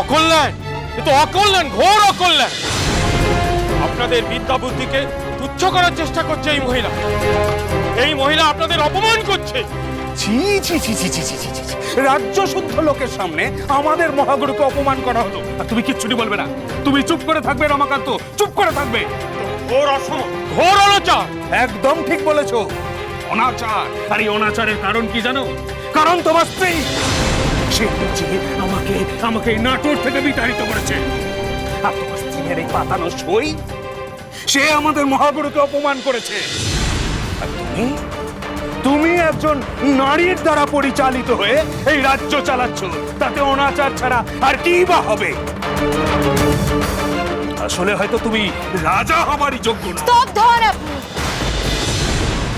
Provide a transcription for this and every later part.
অকল্যাণ! এ তো অকল্যাণ ঘোর অকল্যাণ! আপনাদের বিদ্যা বুদ্ধিকে তুচ্ছ করার চেষ্টা করছে এই মহিলা। এই মহিলা আপনাদের অপমান করছে। ছি ছি ছি ছি ছি ছি ছি ছি। রাজ্য শুদ্ধ লোকের সামনে আমাদের মহাগুরুকে অপমান করা হলো। আর তুমি কিচ্ছুটি বলবে না। তুমি চুপ করে থাকবে রমাকান্ত। চুপ করে থাকবে। ঘোর অসম ঘোর অনাচার! একদম ঠিক বলেছ। অনাচার। আর এই অনাচারের কারণ কি জানো? কারণ তোমার স্ত্রী। সে হচ্ছে আমাকে আমাকে নাটোর থেকে বিতাড়িত করেছে। আর তোমার স্ত্রীর এই পাতানো সই সে আমাদের মহাগুরুকে অপমান করেছে। আর তুমি? তুমি একজন নারীর দ্বারা পরিচালিত হয়ে এই রাজ্য চালাচ্ছ। তাতে অনাচার ছাড়া আর কি বা হবে? আসলে হয়তো তুমি রাজা হবারই যোগ্য না। স্তব্ধ হন আপনি।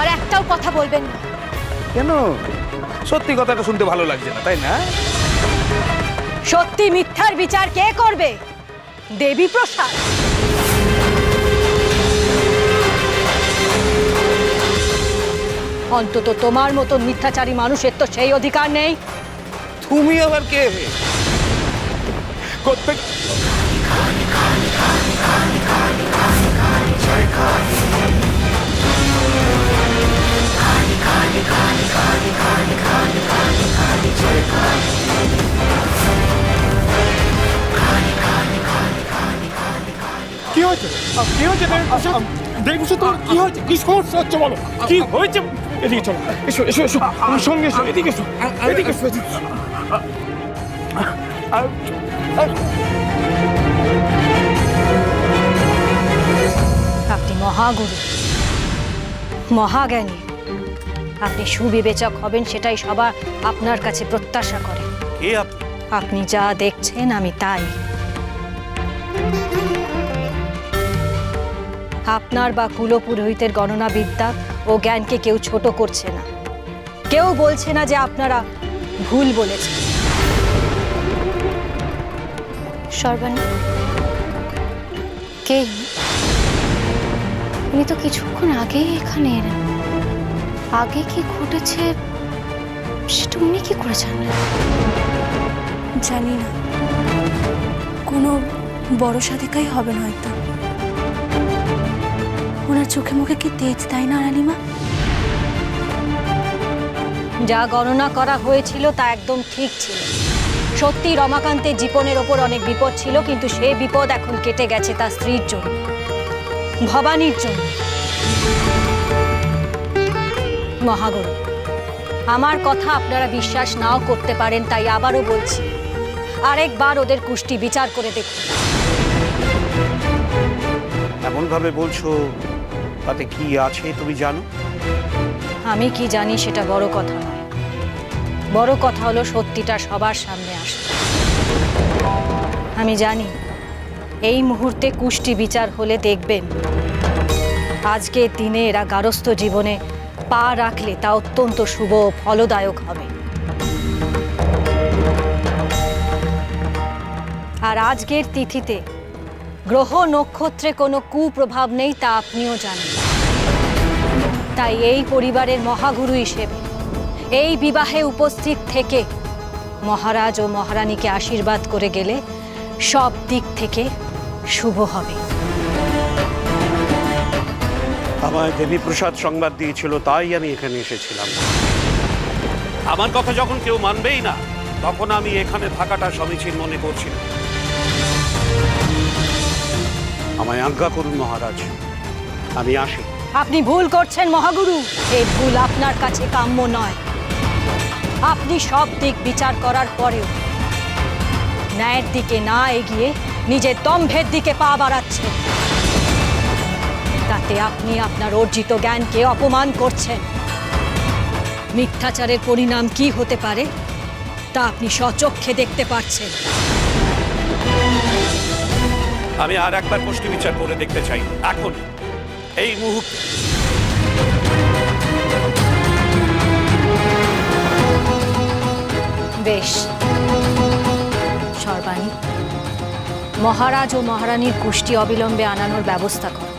আর একটাও কথা বলবেন না। কেন? সত্যি কথাটা শুনতে ভালো লাগছে না তাই না? সত্যি মিথ্যার বিচার কে করবে? দেবী প্রসাদ। অন্তত তোমার মতো মিথ্যাচারী মানুষের তো সেই অধিকার নেই। তুমি আবার কে করতে কি হয়েছে? কি হয়েছে? কি সমস্যা হচ্ছে বলো? কি হয়েছে? এদিকে চলো এসো এসো এসো আমার সঙ্গে এসো এদিকে এসো এদিকে এসো আপনি মহাগুরু মহাজ্ঞানী। আপনি সুবিবেচক হবেন সেটাই সবার আপনার কাছে প্রত্যাশা করে। আপনি? আপনি যা দেখছেন আমি তাই। আপনার বা কুলপুরোহিতের গণনা বিদ্যা ও জ্ঞানকে কেউ ছোট করছে না। কেউ বলছে না যে আপনারা ভুল বলেছেন। সর্বাণী কে উনি তো কিছুক্ষণ আগেই এখানে এলেন। আগে কি ঘটেছে সেটা উনি কি করে জানলেন? জানি না। কোনো বড় সাধিকাই হবেন হয়তো। ওনার চোখে মুখে কি তেজ তাই না রানিমা? যা গণনা করা হয়েছিল তা একদম ঠিক ছিল। সত্যি রমাকান্তের জীবনের ওপর অনেক বিপদ ছিল কিন্তু সে বিপদ এখন কেটে গেছে তার স্ত্রীর জন্য ভবানীর জন্য। মহাগুরু আমার কথা আপনারা বিশ্বাস নাও করতে পারেন তাই আবারও বলছি আরেকবার ওদের কুষ্টি বিচার করে দেখুন। এমন ভাবে বলছো তাতে কি আছে তুমি জানো? আমি কি জানি সেটা বড় কথা নয়। বড় কথা হলো সত্যিটা সবার সামনে আসে। আমি জানি এই মুহূর্তে কুষ্টি বিচার হলে দেখবেন আজকের দিনে এরা গারস্থ জীবনে পা রাখলে তা অত্যন্ত শুভ ফলদায়ক হবে। আর আজকের তিথিতে গ্রহ নক্ষত্রে কোনো কুপ্রভাব নেই তা আপনিও জানেন। তাই এই পরিবারের মহাগুরু হিসেবে, এই বিবাহে উপস্থিত থেকে মহারাজ ও মহারানীকে আশীর্বাদ করে গেলে সব দিক থেকে শুভ হবে। আমায় দেবীপ্রসাদ সংবাদ দিয়েছিল, তাই আমি এখানে এসেছিলাম। আমার কথা যখন কেউ মানবেই না, তখন আমি এখানে থাকাটা সমীচীন মনে করছি না। আমায় আজ্ঞা করুন মহারাজ। আমি আসি। আপনি ভুল করছেন মহাগুরু। এই ভুল আপনার কাছে কাম্য নয়। আপনি সব দিক বিচার করার পরেও ন্যায়ের দিকে না এগিয়ে নিজের দম্ভের দিকে পা বাড়াচ্ছেন। তাতে আপনি আপনার অর্জিত জ্ঞানকে অপমান করছেন। মিথ্যাচারের পরিণাম কি হতে পারে, তা আপনি সচক্ষে দেখতে পাচ্ছেন আমি আর একবার পুষ্টি বিচার করে দেখতে চাই। এখন, এই মুহূর্তে। বেশ। সর্বাণী, মহারাজ ও মহারানীর কুষ্টি অবিলম্বে আনানোর ব্যবস্থা কর।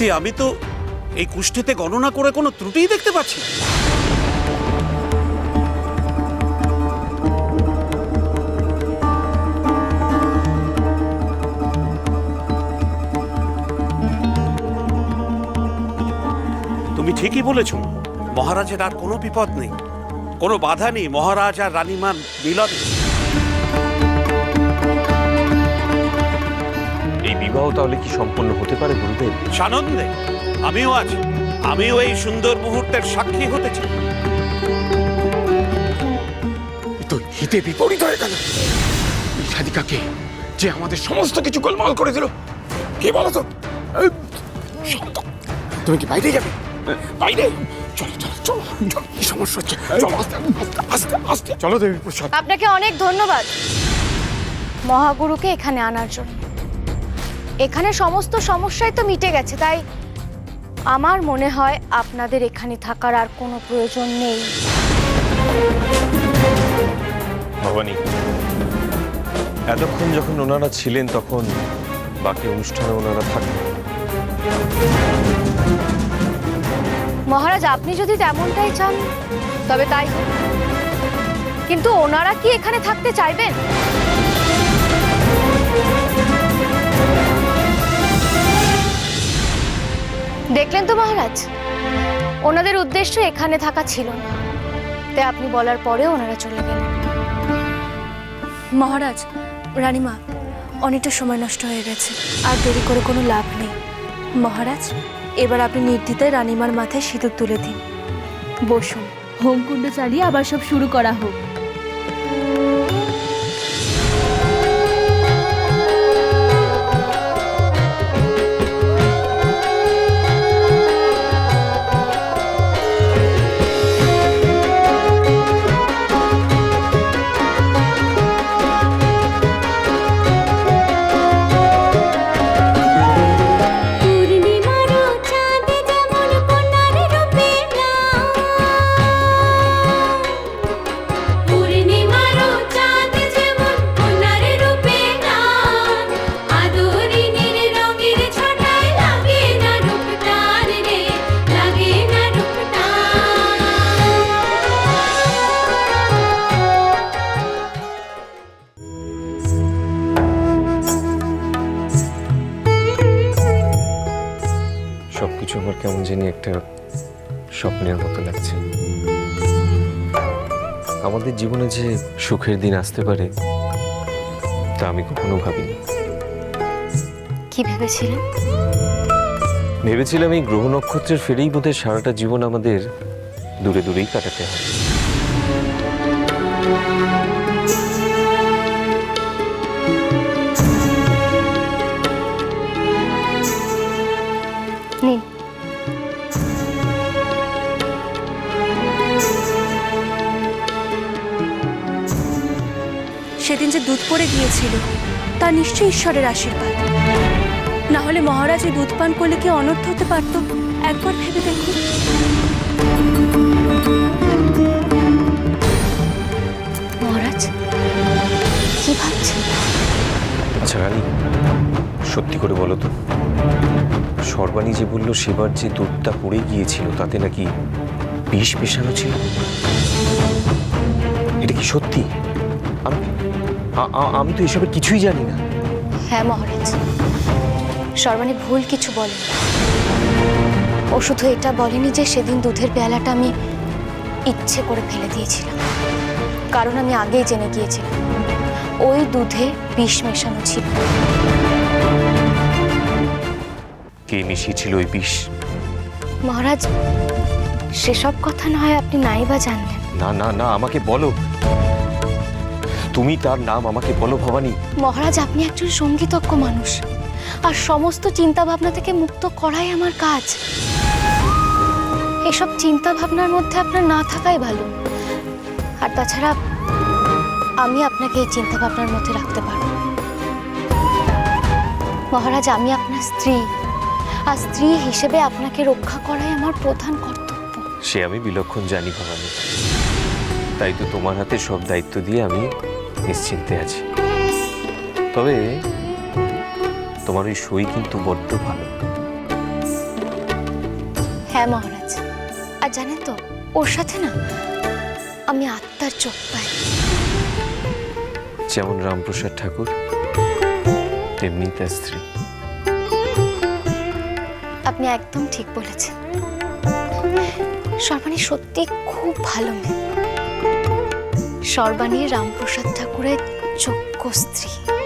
সত্যি, আমি তো এই কুষ্ঠিতে গণনা করে কোনো ত্রুটিই দেখতে পাচ্ছি তুমি ঠিকই বলেছ, মহারাজের আর কোনো বিপদ নেই। কোনো বাধা নেই, মহারাজ আর রানীমার মিলন। বিবাহ তাহলে কি সম্পন্ন হতে পারে গুরুদেব? সানন্দে আমিও আছি। আমিও এই সুন্দর মুহূর্তের সাক্ষী হতে চাই। তো হিতে বিপরীত হয়ে গেল। সাদিকাকে যে আমাদের সমস্ত কিছু গোলমাল করে দিল কে বলো তো? তুমি কি বাইরে যাবে? বাইরে? চলো চলো চলো চলো, কি সমস্যা হচ্ছে? চলো আস্তে আস্তে আস্তে আস্তে। চলো দেবী প্রসাদ আপনাকে অনেক ধন্যবাদ মহাগুরুকে এখানে আনার জন্য। এখানে সমস্ত সমস্যাই তো মিটে গেছে তাই আমার মনে হয় আপনাদের এখানে থাকার আর কোনো প্রয়োজন নেই। ভবানী এতক্ষণ যখন ওনারা ছিলেন তখন বাকি অনুষ্ঠানে ওনারা থাকবেন। মহারাজ আপনি যদি তেমনটাই চান তবে তাই। কিন্তু ওনারা কি এখানে থাকতে চাইবেন? দেখলেন তো মহারাজ? ওনাদের উদ্দেশ্য এখানে থাকা ছিল না। তাই আপনি বলার পরে ওনারা চলে গেলেন। মহারাজ রানীমা অনেকটা সময় নষ্ট হয়ে গেছে আর দেরি করে কোনো লাভ নেই। মহারাজ এবার আপনি নির্দ্বিধায় রানীমার মাথায় সিঁদুর তুলে দিন। বসুন হোমকুণ্ড চালিয়ে আবার সব শুরু করা হোক। জানি একটা স্বপ্নের মতো লাগছে। আমাদের জীবনে যে সুখের দিন আসতে পারে তা আমি কখনো ভাবিনি। কি ভেবেছিলেন? ভেবেছিলাম এই গ্রহ নক্ষত্রের ফেরেই বোধহয় সারাটা জীবন আমাদের দূরে দূরেই কাটাতে হবে। নিন পড়ে গিয়েছিল। তা নিশ্চয়ই ঈশ্বরের আশীর্বাদ। না হলে মহারাজ এই দুধ পান করলে কি অনর্থ হতে পারত? একবার ভেবে দেখুন। মহারাজ, কি ভাবছেন? আচ্ছা রানী, সত্যি করে বলো তো। সর্বাণী যে বলল সেবার যে দুধটা পড়ে গিয়েছিল, তাতে নাকি বিষ মেশানো ছিল? এটা কি সত্যি? আমি আমি তো এসবের কিছুই জানি না। হ্যাঁ মহারাজ। সর্বাণী ভুল কিছু বলেন ও শুধু এটা বলেনি যে সেদিন দুধের পেয়ালাটা আমি ইচ্ছে করে ফেলে দিয়েছিলাম। কারণ আমি আগেই জেনে গিয়েছিলাম ওই দুধে বিষ মেশানো ছিল। কে মিশিয়েছিল ওই বিষ? মহারাজ সেসব কথা না হয় আপনি নাই বা জানলেন। না না না আমাকে বলো। তুমি তার নাম আমাকে বলো ভবানী। মহারাজ আপনি একজন সঙ্গীতজ্ঞ মানুষ। আর সমস্ত চিন্তা ভাবনা থেকে মুক্ত করাই আমার কাজ। এসব চিন্তা ভাবনার মধ্যে আপনার না থাকাই ভালো। আর তাছাড়া আমি আপনাকে এই চিন্তা ভাবনার মধ্যে রাখতে পারব মহারাজ আমি আপনার স্ত্রী। আর স্ত্রী হিসেবে আপনাকে রক্ষা করাই আমার প্রধান কর্তব্য। সে আমি বিলক্ষণ জানি ভবানী। তাই তো তোমার হাতে সব দায়িত্ব দিয়ে আমি নিশ্চিন্তে আছি। তবে তোমার ওই সই কিন্তু বড্ড ভালো। হ্যাঁ মহারাজ। আর জানেন তো ওর সাথে না আমি আত্মার চোখ পাই। যেমন রামপ্রসাদ ঠাকুর তেমনি তার স্ত্রী। আপনি একদম ঠিক বলেছেন। সর্বাণী সত্যি খুব ভালো মেয়ে। সর্বাণী রামপ্রসাদ ঠাকুরের যোগ্য স্ত্রী।